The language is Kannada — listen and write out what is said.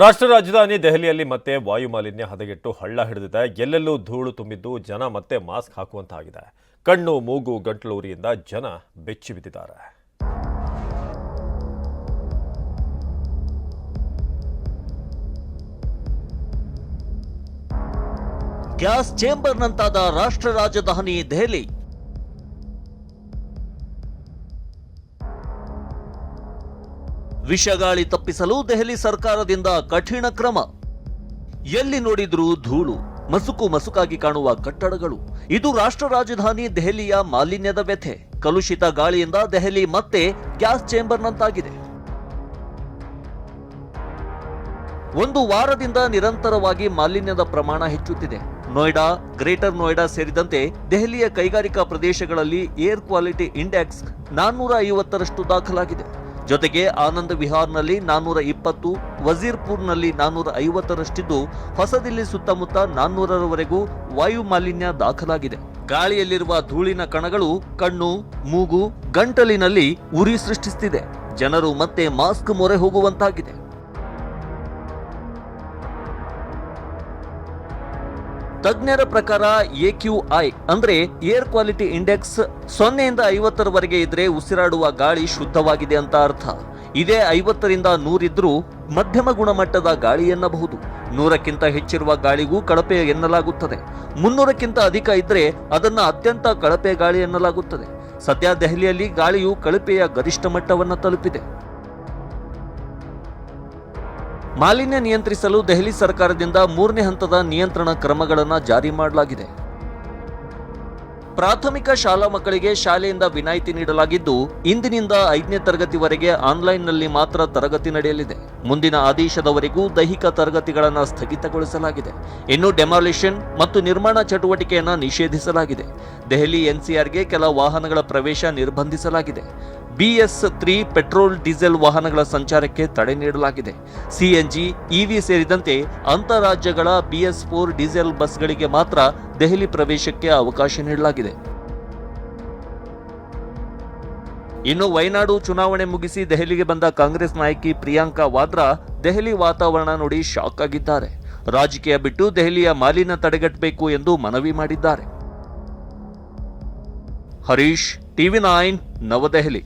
ರಾಷ್ಟ್ರ ರಾಜಧಾನಿ ದೆಹಲಿಯಲ್ಲಿ ಮತ್ತೆ ವಾಯು ಮಾಲಿನ್ಯ ಹದಗೆಟ್ಟು ಹಳ್ಳ ಹಿಡಿದಿದೆ. ಎಲ್ಲೆಲ್ಲೂ ಧೂಳು ತುಂಬಿದ್ದು ಜನ ಮತ್ತೆ ಮಾಸ್ಕ್ ಹಾಕುವಂತಾಗಿದೆ. ಕಣ್ಣು, ಮೂಗು, ಗಂಟಲೂರಿಯಿಂದ ಜನ ಬೆಚ್ಚಿ ಬಿದ್ದಿದ್ದಾರೆ. ಗ್ಯಾಸ್ ಚೇಂಬರ್ನಂತಾದ ರಾಷ್ಟ್ರ ರಾಜಧಾನಿ ದೆಹಲಿ ವಿಷಗಾಳಿ ತಪ್ಪಿಸಲು ದೆಹಲಿ ಸರ್ಕಾರದಿಂದ ಕಠಿಣ ಕ್ರಮ. ಎಲ್ಲಿ ನೋಡಿದ್ರೂ ಧೂಳು, ಮಸುಕು ಮಸುಕಾಗಿ ಕಾಣುವ ಕಟ್ಟಡಗಳು. ಇದು ರಾಷ್ಟ್ರ ರಾಜಧಾನಿ ದೆಹಲಿಯ ಮಾಲಿನ್ಯದ ವ್ಯಥೆ. ಕಲುಷಿತ ಗಾಳಿಯಿಂದ ದೆಹಲಿ ಮತ್ತೆ ಗ್ಯಾಸ್ ಚೇಂಬರ್ನಂತಾಗಿದೆ. ಒಂದು ವಾರದಿಂದ ನಿರಂತರವಾಗಿ ಮಾಲಿನ್ಯದ ಪ್ರಮಾಣ ಹೆಚ್ಚುತ್ತಿದೆ. ನೋಯ್ಡಾ, ಗ್ರೇಟರ್ ನೋಯ್ಡಾ ಸೇರಿದಂತೆ ದೆಹಲಿಯ ಕೈಗಾರಿಕಾ ಪ್ರದೇಶಗಳಲ್ಲಿ ಏರ್ ಕ್ವಾಲಿಟಿ ಇಂಡೆಕ್ಸ್ ನಾನ್ನೂರ ಐವತ್ತರಷ್ಟು ದಾಖಲಾಗಿದೆ. ಜೊತೆಗೆ ಆನಂದ್ ವಿಹಾರ್ನಲ್ಲಿ ನಾನ್ನೂರ ಇಪ್ಪತ್ತು, ವಜೀರ್ಪುರ್ನಲ್ಲಿ ನಾನ್ನೂರ ಐವತ್ತರಷ್ಟಿದ್ದು ಹೊಸದಿಲ್ಲಿ ಸುತ್ತಮುತ್ತ ನಾನ್ನೂರರವರೆಗೂ ವಾಯು ಮಾಲಿನ್ಯ ದಾಖಲಾಗಿದೆ. ಗಾಳಿಯಲ್ಲಿರುವ ಧೂಳಿನ ಕಣಗಳು ಕಣ್ಣು, ಮೂಗು, ಗಂಟಲಿನಲ್ಲಿ ಉರಿ ಸೃಷ್ಟಿಸುತ್ತಿದೆ ಜನರು ಮತ್ತೆ ಮಾಸ್ಕ್ ಮೊರೆ ಹೋಗುವಂತಾಗಿದೆ. ತಜ್ಞರ ಪ್ರಕಾರ ಎ ಕ್ಯೂ ಐ ಅಂದ್ರೆ ಏರ್ ಕ್ವಾಲಿಟಿ ಇಂಡೆಕ್ಸ್ ಸೊನ್ನೆಯಿಂದ ಐವತ್ತರವರೆಗೆ ಇದ್ರೆ ಉಸಿರಾಡುವ ಗಾಳಿ ಶುದ್ಧವಾಗಿದೆ ಅಂತ ಅರ್ಥ. ಇದೇ ಐವತ್ತರಿಂದ ನೂರಿದ್ರೂ ಮಧ್ಯಮ ಗುಣಮಟ್ಟದ ಗಾಳಿ ಎನ್ನಬಹುದು. ನೂರಕ್ಕಿಂತ ಹೆಚ್ಚಿರುವ ಗಾಳಿಗೂ ಕಳಪೆ ಎನ್ನಲಾಗುತ್ತದೆ. ಮುನ್ನೂರಕ್ಕಿಂತ ಅಧಿಕ ಇದ್ರೆ ಅದನ್ನ ಅತ್ಯಂತ ಕಳಪೆ ಗಾಳಿ ಎನ್ನಲಾಗುತ್ತದೆ. ಸದ್ಯ ದೆಹಲಿಯಲ್ಲಿ ಗಾಳಿಯು ಕಳಪೆಯ ಗರಿಷ್ಠ ಮಟ್ಟವನ್ನು ತಲುಪಿದೆ. ಮಾಲಿನ್ಯ ನಿಯಂತ್ರಿಸಲು ದೆಹಲಿ ಸರ್ಕಾರದಿಂದ ಮೂರನೇ ಹಂತದ ನಿಯಂತ್ರಣ ಕ್ರಮಗಳನ್ನು ಜಾರಿ ಮಾಡಲಾಗಿದೆ. ಪ್ರಾಥಮಿಕ ಶಾಲಾ ಮಕ್ಕಳಿಗೆ ಶಾಲೆಯಿಂದ ವಿನಾಯಿತಿ ನೀಡಲಾಗಿದ್ದು, ಇಂದಿನಿಂದ ಐದನೇ ತರಗತಿವರೆಗೆ ಆನ್ಲೈನ್ನಲ್ಲಿ ಮಾತ್ರ ತರಗತಿ ನಡೆಯಲಿದೆ. ಮುಂದಿನ ಆದೇಶದವರೆಗೂ ದೈಹಿಕ ತರಗತಿಗಳನ್ನು ಸ್ಥಗಿತಗೊಳಿಸಲಾಗಿದೆ. ಇನ್ನು ಡೆಮಾಲಿಷನ್ ಮತ್ತು ನಿರ್ಮಾಣ ಚಟುವಟಿಕೆಯನ್ನು ನಿಷೇಧಿಸಲಾಗಿದೆ. ದೆಹಲಿ ಎನ್ಸಿಆರ್ಗೆ ಕೆಲ ವಾಹನಗಳ ಪ್ರವೇಶ ನಿರ್ಬಂಧಿಸಲಾಗಿದೆ. ಬಿಎಸ್ ತ್ರೀ ಪೆಟ್ರೋಲ್, ಡೀಸೆಲ್ ವಾಹನಗಳ ಸಂಚಾರಕ್ಕೆ ತಡೆ ನೀಡಲಾಗಿದೆ. ಸಿಎನ್ಜಿ ಇವಿ ಸೇರಿದಂತೆ ಅಂತಾರಾಜ್ಯಗಳ ಬಿಎಸ್ ಫೋರ್ ಡೀಸೆಲ್ ಬಸ್ಗಳಿಗೆ ಮಾತ್ರ ದೆಹಲಿ ಪ್ರವೇಶಕ್ಕೆ ಅವಕಾಶ ನೀಡಲಾಗಿದೆ. ಇನ್ನು ವಯನಾಡು ಚುನಾವಣೆ ಮುಗಿಸಿ ದೆಹಲಿಗೆ ಬಂದ ಕಾಂಗ್ರೆಸ್ ನಾಯಕಿ ಪ್ರಿಯಾಂಕಾ ವಾದ್ರಾ ದೆಹಲಿ ವಾತಾವರಣ ನೋಡಿ ಶಾಕ್ ಆಗಿದ್ದಾರೆ. ರಾಜಕೀಯ ಬಿಟ್ಟು ದೆಹಲಿಯ ಮಾಲಿನ್ಯ ತಡೆಗಟ್ಟಬೇಕು ಎಂದು ಮನವಿ ಮಾಡಿದ್ದಾರೆ. Harish TV nine, Navadehali.